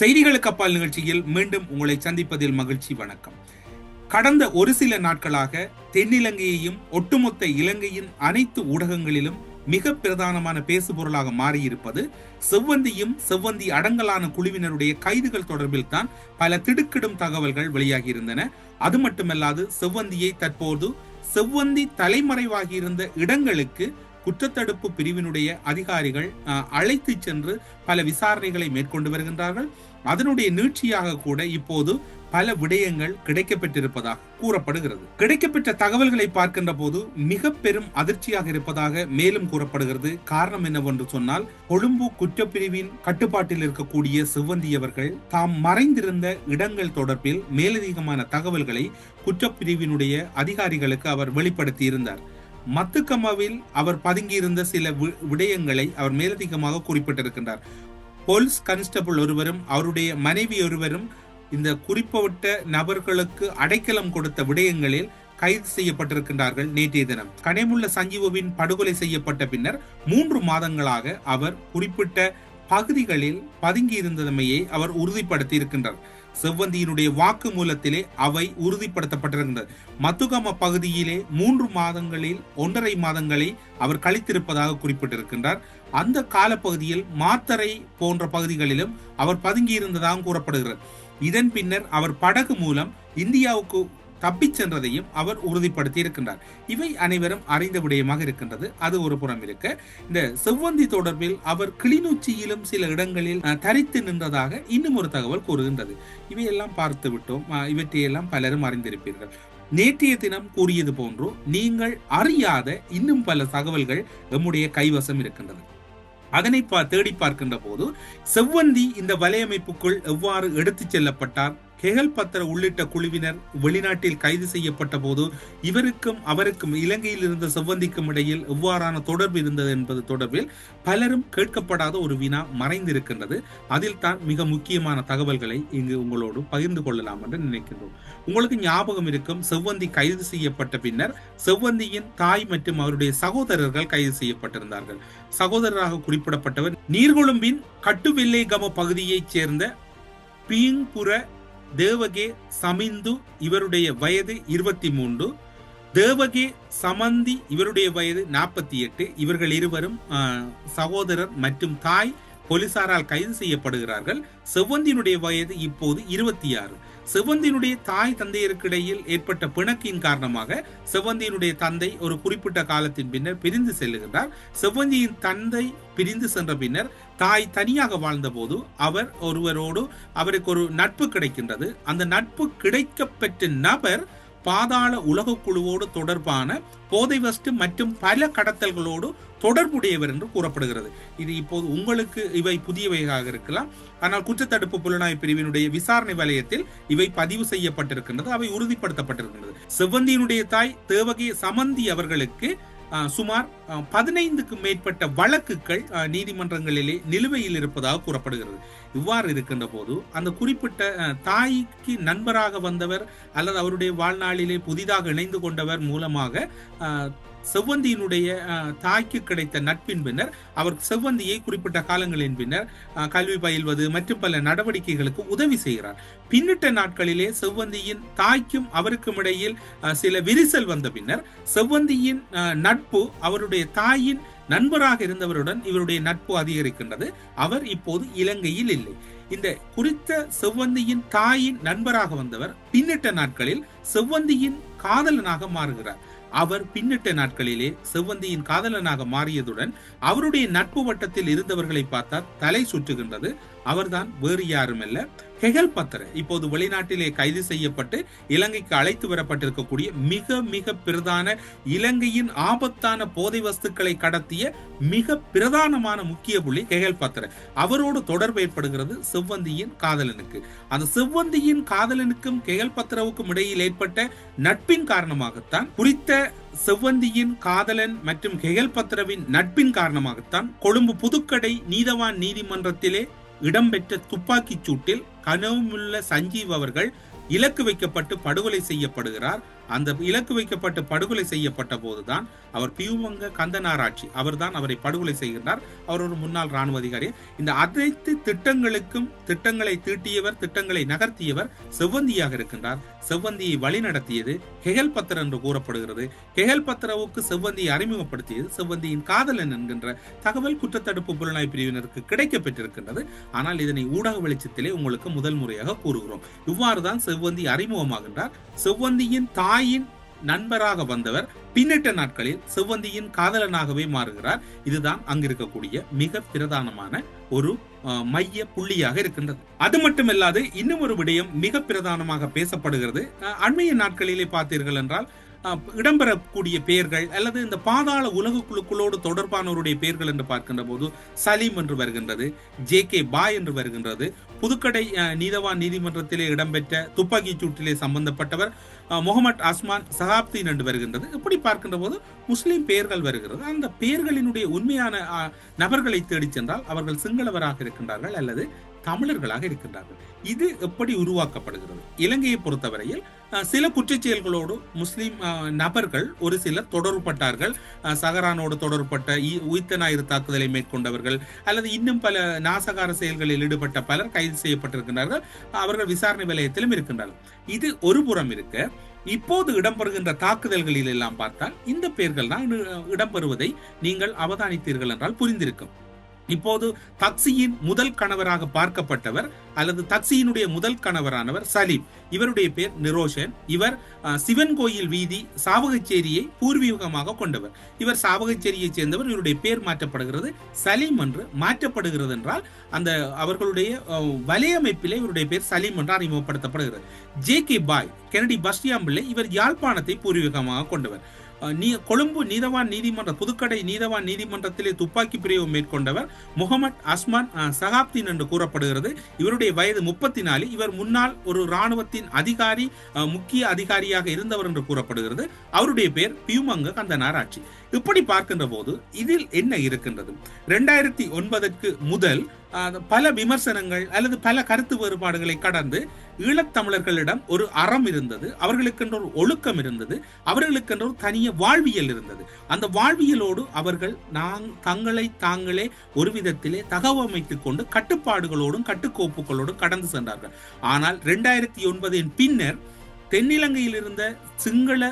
செய்திகளுக்கு அப்பால் நிகழ்ச்சியில் மீண்டும் உங்களை சந்திப்பதில் மகிழ்ச்சி வணக்கம். கடந்த ஒரு சில நாட்களாக தென்னிலங்கையையும் ஒட்டுமொத்த இலங்கையின் அனைத்து ஊடகங்களிலும் மிக பிரதானமான பேசுபொருளாக மாறியிருப்பது செவ்வந்தியும் செவ்வந்தி அடங்கலான குழுவினருடைய கைதுகள் தொடர்பில் தான் பல திடுக்கிடும் தகவல்கள் வெளியாகியிருந்தன. அது மட்டுமல்லாது செவ்வந்தியை தற்போது செவ்வந்தி தலைமறைவாகியிருந்த இடங்களுக்கு குற்றத்தடுப்பு பிரிவினுடைய அதிகாரிகள் அஹ், சென்று பல விசாரணைகளை மேற்கொண்டு வருகின்றார்கள். அதனுடைய நீட்சியாக கூட இப்போது பல விடயங்கள் கிடைக்கப்பெற்றிருப்பதாக கூறப்படுகிறது. கிடைக்கப்பெற்ற தகவல்களை பார்க்கின்ற போது மிக பெரும் அதிர்ச்சியாக இருப்பதாக மேலும் கூறப்படுகிறது. காரணம் என்னவென்று சொன்னால் கொழும்பு குற்றப்பிரிவின் கட்டுப்பாட்டில் இருக்கக்கூடிய சிவந்தியவர்கள் தாம் மறைந்திருந்த இடங்கள் தொடர்பில் மேலதிகமான தகவல்களை குற்றப்பிரிவினுடைய அதிகாரிகளுக்கு அவர் வெளிப்படுத்தி இருந்தார் மத்துக்கமாவில் அவர் பதுங்கியிருந்த சில வி- விடயங்களை அவர் மேலதிகமாக குறிப்பிட்டிருக்கின்றார். போலீஸ் கான்ஸ்டபிள் ஒருவரும் அவருடைய மனைவி ஒருவரும் இந்த குறிப்பிட்ட நபர்களுக்கு அடைக்கலம் கொடுத்த விடயங்களில் கைது செய்யப்பட்டிருக்கின்றார்கள் நேற்றைய தினம். கனிமுள்ள சஞ்சீவுவின் படுகொலை செய்யப்பட்ட பின்னர் மூன்று மாதங்களாக அவர் குறிப்பிட்ட பகுதிகளில் பதுங்கியிருந்தமையை அவர் உறுதிப்படுத்தி இருக்கின்றார் செவ்வந்தியினுடைய வாக்கு மூலத்திலே அவை உறுதிப்படுத்தப்பட்டிருக்கின்றது மத்துகம பகுதியிலே மூன்று மாதங்களில் ஒன்றரை மாதங்களை அவர் கழித்திருப்பதாக குறிப்பிட்டிருக்கின்றார். அந்த காலப்பகுதியில் மாத்தரை போன்ற பகுதிகளிலும் அவர் பதுங்கியிருந்ததாக கூறப்படுகிறது. இதன் பின்னர் அவர் படகு மூலம் இந்தியாவுக்கு தப்பிச் சென்றதையும் அவர் உறுதிப்படுத்தி இருக்கின்றார் இவை அனைவரும் அறிந்த விடயமாக இருக்கின்றது. அது ஒரு புறம் இருக்க இந்த செவ்வந்தி தொடர்பில் அவர் கிளிநொச்சியிலும் சில இடங்களில் தரித்து நின்றதாக இன்னும் ஒரு தகவல் கூறுகின்றது. இவையெல்லாம் பார்த்து விட்டோம். இவற்றையெல்லாம் பலரும் அறிந்திருப்பீர்கள். நேற்றைய தினம் கூறியது போன்று நீங்கள் அறியாத இன்னும் பல தகவல்கள் நம்முடைய கைவசம் இருக்கின்றது. அதனை பா தேடி பார்க்கின்ற போது செவ்வந்தி இந்த வலையமைப்புக்குள் எவ்வாறு எடுத்துச் செல்லப்பட்டார்? கெகல் பத்திர உள்ளிட்ட குழுவினர் வெளிநாட்டில் கைது செய்யப்பட்ட போது இவருக்கும் அவருக்கும் இலங்கையில் இருந்த செவ்வந்திக்கும் இடையில் எவ்வாறான தொடர்பு இருந்தது என்பது தொடர்பில் பலரும் கேட்கப்படாத ஒரு வினா மறைந்திருக்கின்றது. அதில் தான் மிக முக்கியமான தகவல்களை இங்கு உங்களோடு பகிர்ந்து கொள்ளலாம் என்று நினைக்கின்றோம். உங்களுக்கு ஞாபகம் இருக்கும் செவ்வந்தி கைது செய்யப்பட்ட பின்னர் செவ்வந்தியின் தாய் மற்றும் அவருடைய சகோதரர்கள் கைது செய்யப்பட்டிருந்தார்கள். சகோதரராக குறிப்பிடப்பட்டவர் நீர்கொழும்பின் கட்டுவில்லைகம பகுதியைச் சேர்ந்த பீங்புர தேவகே சமிந்து இவருடைய வயது இருபத்தி மூன்று தேவகே சமந்தி இவருடைய வயது நாற்பத்தி எட்டு. இவர்கள் இருவரும் ஆஹ், சகோதரர் மற்றும் தாய் போலீசாரால் கைது செய்யப்படுகிறார்கள். செவ்வந்தியினுடைய வயது இப்போது இருபத்தி ஆறு. செவ்வந்தியினுடைய தாய் தந்தையருக்கிடையில் ஏற்பட்ட பிணக்கின் காரணமாக செவ்வந்தியினுடைய தந்தை ஒரு குறிப்பிட்ட காலத்தின் பின்னர் பிரிந்து செல்லுகிறார் செவ்வந்தியின் தந்தை பிரிந்து சென்ற பின்னர் தாய் தனியாக வாழ்ந்தபோது அவர் ஒருவரோடு அவருக்கு ஒரு நட்பு கிடைக்கின்றது. அந்த நட்பு கிடைக்கப்பெற்ற நபர் பாதாள உலக குழுவோடு தொடர்பான போதை வஸ்து மற்றும் பல கடத்தல்களோடு தொடர்புடையவர் என்று கூறப்படுகிறது. இது இப்போது உங்களுக்கு இவை புதியவையாக இருக்கலாம். ஆனால் குற்றத்தடுப்பு புலனாய்வு பிரிவினுடைய விசாரணை வலயத்தில் இவை பதிவு செய்யப்பட்டிருக்கின்றது. அவை உறுதிப்படுத்தப்பட்டிருக்கின்றது. செவ்வந்தியினுடைய தாய் தேவகி சமந்தி அவர்களுக்கு சுமார் பதினைந்துக்கு பதினைந்துக்கும் மேற்பட்ட வழக்குகள் நீதிமன்றங்களிலே நிலுவையில் இருப்பதாக கூறப்படுகிறது. இவ்வாறு இருக்கின்ற போது அந்த குறிப்பிட்ட தாய்க்கு நண்பராக வந்தவர் அல்லது அவருடைய வாழ்நாளிலே புதிதாக இணைந்து கொண்டவர் மூலமாக செவ்வந்தியினுடைய தாய்க்கு கிடைத்த நட்பின் பின்னர் அவர் செவ்வந்தியை குறிப்பிட்ட காலங்களின் பின்னர் கல்வி பயில்வது மற்றும் பல நடவடிக்கைகளுக்கு உதவி செய்கிறார். பின்னிட்ட நாட்களிலே செவ்வந்தியின் தாய்க்கும் அவருக்கும் இடையில் சில விரிசல் வந்த பின்னர் செவ்வந்தியின் நட்பு அவருடைய தாயின் நண்பராக இருந்தவருடன் இவருடைய நட்பு அதிகரிக்கின்றது. அவர் இப்போது இலங்கையில் இல்லை. இந்த குறித்த செவ்வந்தியின் தாயின் நண்பராக வந்தவர் பின்னிட்ட நாட்களில் செவ்வந்தியின் காதலனாக மாறுகிறார். அவர் பின்னிட்ட நாட்களிலே செவ்வந்தியின் காதலனாக மாறியதுடன் அவருடைய நட்பு வட்டத்தில் இருந்தவர்களை பார்த்தால் தலை சுற்றுகின்றது. அவர்தான் வேறு யாருமல்ல. ஹெகல் பத்தர இப்போது வெளிநாட்டிலே கைது செய்யப்பட்டு இலங்கைக்கு அழைத்து வரப்பட்டிருக்கக்கூடிய மிக மிக பிரதான இலங்கையின் ஆபத்தான போதை வஸ்துக்களை கடத்திய மிக பிரதானமான முக்கிய புள்ளி ஹெகல் பத்தர. அவரோடு தொடர்பு ஏற்படுகிறது செவ்வந்தியின் காதலனுக்கு. அந்த செவ்வந்தியின் காதலனுக்கும் கெகல் பத்திரவுக்கும் இடையில் ஏற்பட்ட நட்பின் காரணமாகத்தான் குறித்த செவ்வந்தியின் காதலன் மற்றும் ஹெகல் பத்ரவின் நட்பின் காரணமாகத்தான் கொழும்பு புதுக்கடை நீதவான் நீதிமன்றத்திலே இடம்பெற்ற துப்பாக்கிச் சூட்டில் கனவுமுள்ள சஞ்சீவ் அவர்கள் இலக்கு வைக்கப்பட்டு படுகொலை செய்யப்படுகிறார். அந்த இலக்கு வைக்கப்பட்டு படுகொலை செய்யப்பட்ட போதுதான் அவர் பியூமங்க கந்தனாராட்சி. அவர்தான் அவரை படுகொலை செய்கின்றார். அவர் ஒரு முன்னாள் ராணுவ அதிகாரி. இந்த அனைத்து திட்டங்களுக்கும் திட்டங்களை தீட்டியவர் திட்டங்களை நகர்த்தியவர் செவ்வந்தியாக இருக்கின்றார். செவ்வந்தியை வழிநடத்தியது ஹெகல் பத்திர என்று கூறப்படுகிறது. ஹெகல் பத்திரவுக்கு செவ்வந்தியை அறிமுகப்படுத்தியது செவ்வந்தியின் காதலன் என்கின்ற தகவல் குற்றத்தடுப்பு புலனாய் பிரிவினருக்கு கிடைக்கப்பெற்றிருக்கின்றது. ஆனால் இதனை ஊடக வெளிச்சத்திலே உங்களுக்கு முதல் முறையாக கூறுகிறோம். இவ்வாறுதான் செவ்வந்தி அறிமுகமாகின்றார். செவ்வந்தியின் தாய் தாயின் நண்பராக வந்தவர் பின்னிட்ட நாட்களில் செவ்வந்தியின் காதலனாகவே மாறுகிறார். இதுதான் அங்கிருக்கக்கூடிய மிக பிரதானமான ஒரு மைய புள்ளியாக இருக்கின்றது. அது மட்டுமல்லாது இன்னும் ஒரு விடயம் மிக பிரதானமாக பேசப்படுகிறது. அண்மைய நாட்களிலே பார்த்தீர்கள் என்றால் இடம்பெறக்கூடிய பெயர்கள் அல்லது இந்த பாதாள உலக குழுக்களோடு தொடர்பானவருடைய பெயர்கள் என்று பார்க்கின்ற போது சலீம் என்று வருகின்றது ஜே கே பாய் என்று வருகின்றது புதுக்கடை நீதவான் நீதிமன்றத்திலே இடம்பெற்ற துப்பாக்கிச் சூட்டிலே சம்பந்தப்பட்டவர் முகமட் அஸ்மான் சகாப்தீன் என்று வருகின்றது. இப்படி பார்க்கின்ற போது முஸ்லிம் பெயர்கள் வருகிறது. அந்த பெயர்களினுடைய உண்மையான அஹ், நபர்களை தேடிச் சென்றால் அவர்கள் சிங்களவராக இருக்கின்றார்கள் அல்லது தமிழர்களாக இருக்கின்றார்கள். இது எப்படி உருவாக்கப்படுகிறது? இலங்கையை பொறுத்தவரையில் சில குற்றச் செயல்களோடு முஸ்லிம் அஹ், நபர்கள் ஒரு சிலர் தொடர்பட்டார்கள் அஹ், சஹரானோடு தொடர்பட்ட உயிர்த்த ஞாயிறு தாக்குதலை மேற்கொண்டவர்கள் அல்லது இன்னும் பல நாசகார செயல்களில் ஈடுபட்ட பலர் கைது செய்யப்பட்டிருக்கின்றார்கள். அவர்கள் விசாரணை வலயத்திலும் இருக்கின்றார்கள். இது ஒரு புறம் இருக்க இப்போது இடம்பெறுகின்ற தாக்குதல்களில் எல்லாம் பார்த்தால் இந்த பெயர்கள் தான் இடம்பெறுவதை நீங்கள் அவதானித்தீர்கள் என்றால் புரிந்திருக்கும். இப்போது தக்சியின் முதல் கணவராக பார்க்கப்பட்டவர் அல்லது தக்சியினுடைய முதல் கணவரானவர் சலீம். இவருடைய பேர் நிரோஷன். இவர் சிவன் கோயில் வீதி சாவகச்சேரியை பூர்வீகமாக கொண்டவர். இவர் சாவகச்சேரியைச் சேர்ந்தவர். இவருடைய பேர் மாற்றப்படுகிறது. சலீம் என்று மாற்றப்படுகிறது என்றால் அந்த அவர்களுடைய வலையமைப்பிலே இவருடைய பேர் சலீம் என்று அறிமுகப்படுத்தப்படுகிறது. ஜே கே பாய் கெனடி பஸ்டியாம்பிள்ளை இவர் யாழ்ப்பாணத்தை பூர்வீகமாக கொண்டவர். நீ கொழும்பு நீதவான் நீதிமன்ற புதுக்கடை நீதவான் நீதிமன்றத்திலே துப்பாக்கி பிரிவு மேற்கொண்டவர் முகமது அஸ்மான் அஹ், சகாப்தீன் என்று கூறப்படுகிறது. இவருடைய வயது முப்பத்தி நாலு இவர் முன்னாள் ஒரு இராணுவத்தின் அதிகாரி முக்கிய அதிகாரியாக இருந்தவர் என்று கூறப்படுகிறது. அவருடைய பெயர் பியூமங்க கந்தனாராட்சி இப்படி பார்க்கின்ற போது இதில் என்ன இருக்கின்றது? ரெண்டாயிரத்தி ஒன்பதற்கு முதல் பல விமர்சனங்கள் அல்லது பல கருத்து வேறுபாடுகளை கடந்து ஈழத்தமிழர்களிடம் ஒரு அறம் இருந்தது அவர்களுக்கென்ற ஒரு ஒழுக்கம் இருந்தது அவர்களுக்கென்ற ஒரு தனிய வாழ்வியல் இருந்தது. அந்த வாழ்வியலோடு அவர்கள் நாங் தங்களை தாங்களே ஒரு விதத்திலே தகவமைத்துக் கொண்டு கட்டுப்பாடுகளோடும் கட்டுக்கோப்புகளோடும் கடந்து சென்றார்கள். ஆனால் ரெண்டாயிரத்தி ஒன்பதின் பின்னர் தென்னிலங்கையில் இருந்த சிங்கள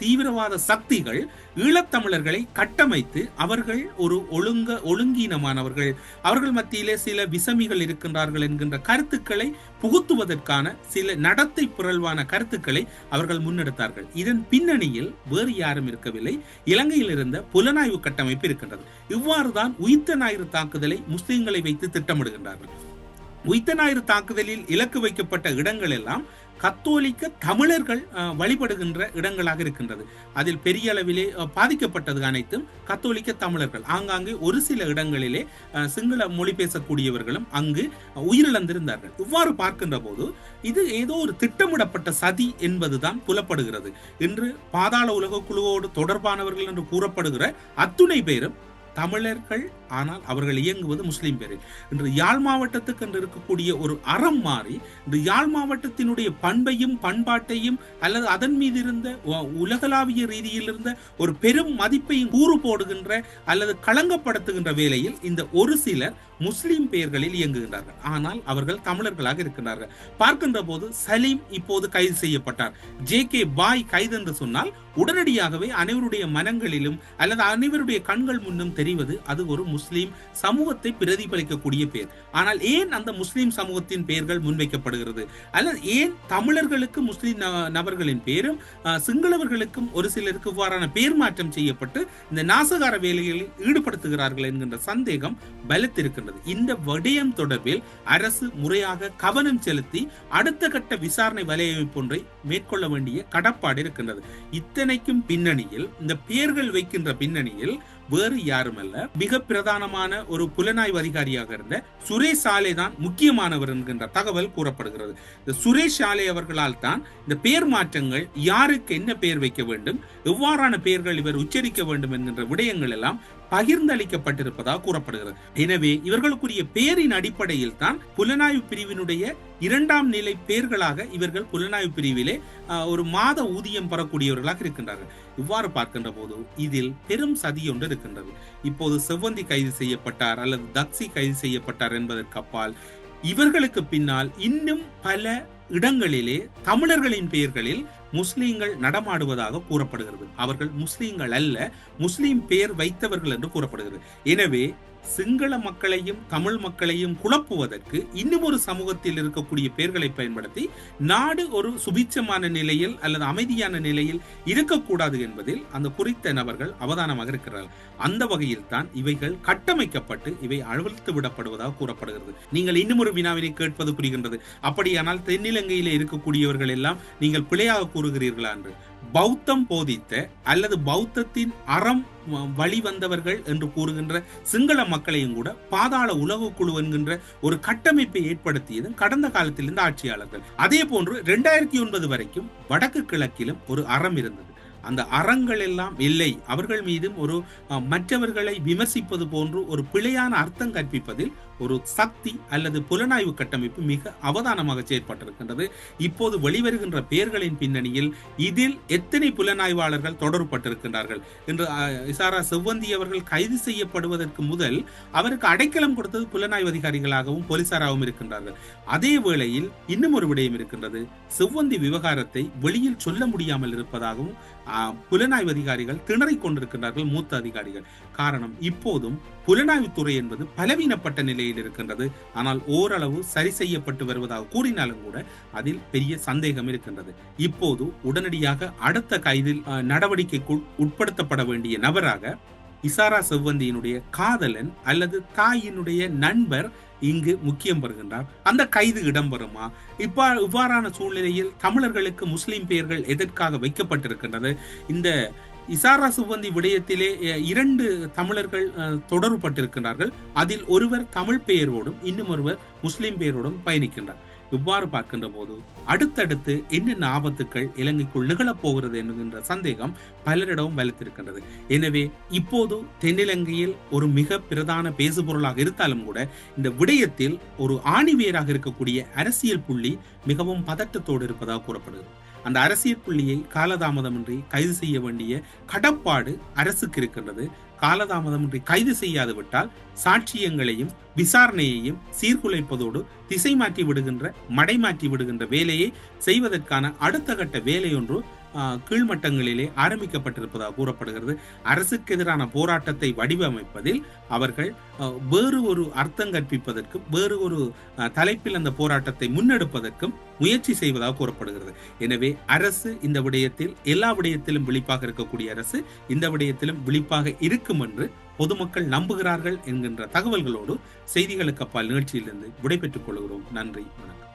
தீவிரவாத சக்திகள் ஈழத்தமிழர்களை கட்டமைத்து அவர்கள் ஒரு ஒழுங்க ஒழுங்கீனமானவர்கள். அவர்கள் மத்தியிலே சில விசமிகள் இருக்கின்றார்கள் என்கின்ற கருத்துக்களை புகுத்துவதற்கான சில நடத்தை புரள்வான கருத்துக்களை அவர்கள் முன்னெடுத்தார்கள். இதன் பின்னணியில் வேறு யாரும் இருக்கவில்லை. இலங்கையில் இருந்த புலனாய்வு கட்டமைப்பு இருக்கின்றது. இவ்வாறுதான் உயிர்த்த ஞாயிறு தாக்குதலை முஸ்லிம்களை வைத்து திட்டமிடுகின்றார்கள். உயிர்த்த ஞாயிறு தாக்குதலில் இலக்கு வைக்கப்பட்ட இடங்கள் எல்லாம் கத்தோலிக்க தமிழர்கள் வழிபடுகின்ற இடங்களாக இருக்கின்றது. அதில் பெரிய அளவிலே பாதிக்கப்பட்டது அனைத்தும் கத்தோலிக்க தமிழர்கள். ஆங்காங்கே ஒரு சில இடங்களிலே சிங்கள மொழி பேசக்கூடியவர்களும் அங்கு உயிரிழந்திருந்தார்கள். இவ்வாறு பார்க்கின்ற போது இது ஏதோ ஒரு திட்டமிடப்பட்ட சதி என்பதுதான் புலப்படுகிறது. இன்று பாதாள உலக குழுவோடு தொடர்பானவர்கள் என்று கூறப்படுகிற அத்துணை பேரும் தமிழர்கள் ஆனால் அவர்கள் இயங்குவது முஸ்லீம் பேரில். இன்று யாழ் மாவட்டத்துக்கு என்று இருக்கக்கூடிய ஒரு அறம் மாறி இன்று யாழ் மாவட்டத்தினுடைய பண்பையும் பண்பாட்டையும் அல்லது அதன் மீது இருந்த உலகளாவிய ரீதியில் இருந்த ஒரு பெரும் மதிப்பையும் கூறு போடுகின்ற அல்லது களங்கப்படுத்துகின்ற வேளையில் இந்த ஒரு சிலர் முஸ்லீம் பெயர்களில் இயங்குகின்றார்கள். ஆனால் அவர்கள் தமிழர்களாக இருக்கின்றார்கள். பார்க்கின்ற போது சலீம் இப்போது கைது செய்யப்பட்டார். ஜே கே பாய் கைது என்று சொன்னால் உடனடியாகவே அனைவருடைய மனங்களிலும் அல்லது அனைவருடைய கண்கள் முன்னும் தெரிவது அது ஒரு முஸ்லீம் சமூகத்தை பிரதிபலிக்கக்கூடிய பேர். ஆனால் ஏன் அந்த முஸ்லீம் சமூகத்தின் பெயர்கள் முன்வைக்கப்படுகிறது? அல்லது ஏன் தமிழர்களுக்கு முஸ்லீம் நபர்களின் பேரும் சிங்களவர்களுக்கும் ஒரு சிலருக்கு இவ்வாறான பேர் மாற்றம் செய்யப்பட்டு இந்த நாசகார வேலைகளில் ஈடுபடுத்துகிறார்கள் என்கின்ற சந்தேகம் பலத்திருக்கின்றது. இந்த விடயம் தொடர்பில் அரசு முறையாக கவனம் செலுத்தி அடுத்த கட்ட விசாரணை வலையமைப்பு ஒன்றை மேற்கொள்ள வேண்டிய கடப்பாடு இருக்கின்றது. இத்தனைக்கும் பின்னணியில் இந்த பெயர்கள் வைக்கின்ற பின்னணியில் வேறு யாருமல்ல. மிக பிரதானமான ஒரு புலனாய்வு அதிகாரியாக இருந்த சுரேஷ் சாலே தான் முக்கியமானவர் என்கின்ற தகவல் கூறப்படுகிறது. இந்த சுரேஷ் சாலே அவர்களால் தான் இந்த பெயர் மாற்றங்கள் யாருக்கு என்ன பெயர் வைக்க வேண்டும் எவ்வாறான பெயர்கள் இவர் உச்சரிக்க வேண்டும் என்கின்ற விடயங்கள் எல்லாம் பகிர்ந்தளிக்கப்பட்டிருப்பதாக கூறப்படுகிறது. எனவே இவர்களுக்குரிய பெயரின் அடிப்படையில் தான் புலனாய்வு பிரிவினுடைய இரண்டாம் நிலை பெயர்களாக இவர்கள் புலனாய்வு பிரிவிலே ஆஹ், ஒரு மாத ஊதியம் பெறக்கூடியவர்களாக இருக்கின்றார்கள். இவ்வாறு பார்க்கின்ற போது இதில் பெரும் சதி ஒன்று இருக்கின்றது. இப்போது செவ்வந்தி கைது செய்யப்பட்டார் அல்லது தக்சி கைது செய்யப்பட்டார் என்பதற்கு அப்பால் இவர்களுக்கு பின்னால் இன்னும் பல இடங்களிலே தமிழர்களின் பெயர்களில் முஸ்லீம்கள் நடமாடுவதாக கூறப்படுகிறது. அவர்கள் முஸ்லீம்கள் அல்ல முஸ்லீம் பெயர் வைத்தவர்கள் என்று கூறப்படுகிறது. எனவே சிங்கள மக்களையும் தமிழ் மக்களையும் குழப்புவதற்கு இன்னும் ஒரு சமூகத்தில் இருக்கக்கூடிய பெயர்களை பயன்படுத்தி நாடு ஒரு சுபிச்சமான நிலையில் அல்லது அமைதியான நிலையில் இருக்கக்கூடாது என்பதில் அந்த குறித்த நபர்கள் அவதானமாக இருக்கிறார்கள். அந்த வகையில் தான் இவைகள் கட்டமைக்கப்பட்டு இவை அழுத்து விடப்படுவதாக கூறப்படுகிறது. நீங்கள் இன்னும் ஒரு வினாவினை கேட்பது புரிகின்றது. அப்படியானால் தென்னிலங்கையிலே இருக்கக்கூடியவர்கள் எல்லாம் நீங்கள் பிழையாக கூறுகிறீர்களா என்று. பௌத்தம் போதித்த அல்லது பௌத்தத்தின் அறம் வழி வந்தவர்கள் என்று கூறுகின்ற சிங்கள மக்களையும் கூட பாதாள உலக குழு என்கின்ற ஒரு கட்டமைப்பை ஏற்படுத்தியதும் கடந்த காலத்திலிருந்து ஆட்சியாளர்கள். அதே போன்று இரண்டாயிரத்தி ஒன்பது வரைக்கும் வடக்கு கிழக்கிலும் ஒரு அறம் இருந்தது. அந்த அறங்கள் எல்லாம் இல்லை. அவர்கள் மீதும் ஒரு மற்றவர்களை விமர்சிப்பது போன்று ஒரு பிழையான அர்த்தம் கற்பிப்பதில் ஒரு சக்தி அல்லது புலனாய்வு கட்டமைப்பு மிக அவதானமாக செயற்பட்டிருக்கின்றது. இப்போது வெளிவருகின்ற பெயர்களின் பின்னணியில் இதில் எத்தனை புலனாய்வாளர்கள் தொடர்பட்டிருக்கின்றார்கள் என்று இசாரா செவ்வந்தி அவர்கள் கைது செய்யப்படுவதற்கு முதல் அவருக்கு அடைக்கலம் கொடுத்தது புலனாய்வு அதிகாரிகளாகவும் போலீசாராகவும் இருக்கின்றார்கள். அதே வேளையில் இன்னும் ஒரு விடயம் இருக்கின்றது. செவ்வந்தி விவகாரத்தை வெளியில் சொல்ல முடியாமல் இருப்பதாகவும் புலனாய்வு அதிகாரிகள் திணறிக் கொண்டிருக்கின்றார்கள் மூத்த அதிகாரிகள். காரணம் இப்போதும் புலனாய்வுத்துறை என்பது பலவீனப்பட்ட நிலையில் இருக்கின்றது. ஆனால் ஓரளவு சரி செய்யப்பட்டு வருவதாக கூறினாலும் கூட அதில் பெரிய சந்தேகம் இருக்கின்றது. இப்போது உடனடியாக அடுத்த கைதில் நடவடிக்கைக்குள் உட்படுத்தப்பட வேண்டிய நபராக இசாரா செவ்வந்தியினுடைய காதலன் அல்லது தாயினுடைய நண்பர் இங்கு முக்கியம் பெறுகின்றார். அந்த கைது இடம்பெறுமா? இப்பா இவ்வாறான சூழ்நிலையில் தமிழர்களுக்கு முஸ்லிம் பெயர்கள் எதற்காக வைக்கப்பட்டிருக்கின்றது? இந்த இசாரா சுவந்தி விடயத்திலே இரண்டு தமிழர்கள் தொடர்பு பட்டிருக்கிறார்கள் அதில் ஒருவர் தமிழ் பெயரோடும் இன்னும் ஒருவர் முஸ்லிம் பெயரோடும் பயணிக்கின்றார். இவ்வாறு பார்க்கின்ற போது அடுத்தடுத்து என்னென்ன ஆபத்துக்கள் இலங்கைக்குள் நிகழப் போகிறது என்கின்ற சந்தேகம் பலரிடமும் வலுத்திருக்கின்றது. எனவே இப்போது தென்னிலங்கையில் ஒரு மிக பிரதான பேசுபொருளாக இருந்தாலும் கூட இந்த விடயத்தில் ஒரு ஆணிவேராக இருக்கக்கூடிய அரசியல் புள்ளி மிகவும் பதட்டத்தோடு இருப்பதாக கூறப்படுகிறது. அந்த அரசியல் புள்ளியை காலதாமதமின்றி கைது செய்ய வேண்டிய கடப்பாடு அரசுக்கு இருக்கின்றது. காலதாமதமின்றி கைது செய்யாது விட்டால் சாட்சியங்களையும் விசாரணையையும் சீர்குலைப்பதோடு திசை மாற்றி விடுகின்ற மடை மாற்றி விடுகின்ற வேலையை செய்வதற்கான அடுத்த கட்ட வேலையொன்று கீழ்மட்டங்களிலே ஆரம்பிக்கப்பட்டிருப்பதாக கூறப்படுகிறது. அரசுக்கு எதிரான போராட்டத்தை வடிவமைப்பதில் அவர்கள் வேறு ஒரு அர்த்தம் கற்பிப்பதற்கும் வேறு ஒரு தலைப்பில் அந்த போராட்டத்தை முன்னெடுப்பதற்கும் முயற்சி செய்வதாக கூறப்படுகிறது. எனவே அரசு இந்த விடயத்தில் எல்லா விடயத்திலும் விழிப்பாக இருக்கக்கூடிய அரசு இந்த விடயத்திலும் விழிப்பாக இருக்கும் என்று பொதுமக்கள் நம்புகிறார்கள் என்கின்ற தகவல்களோடு செய்திகளுக்கு அப்பால் நிகழ்ச்சியிலிருந்து விடைபெற்றுக் கொள்கிறோம். நன்றி வணக்கம்.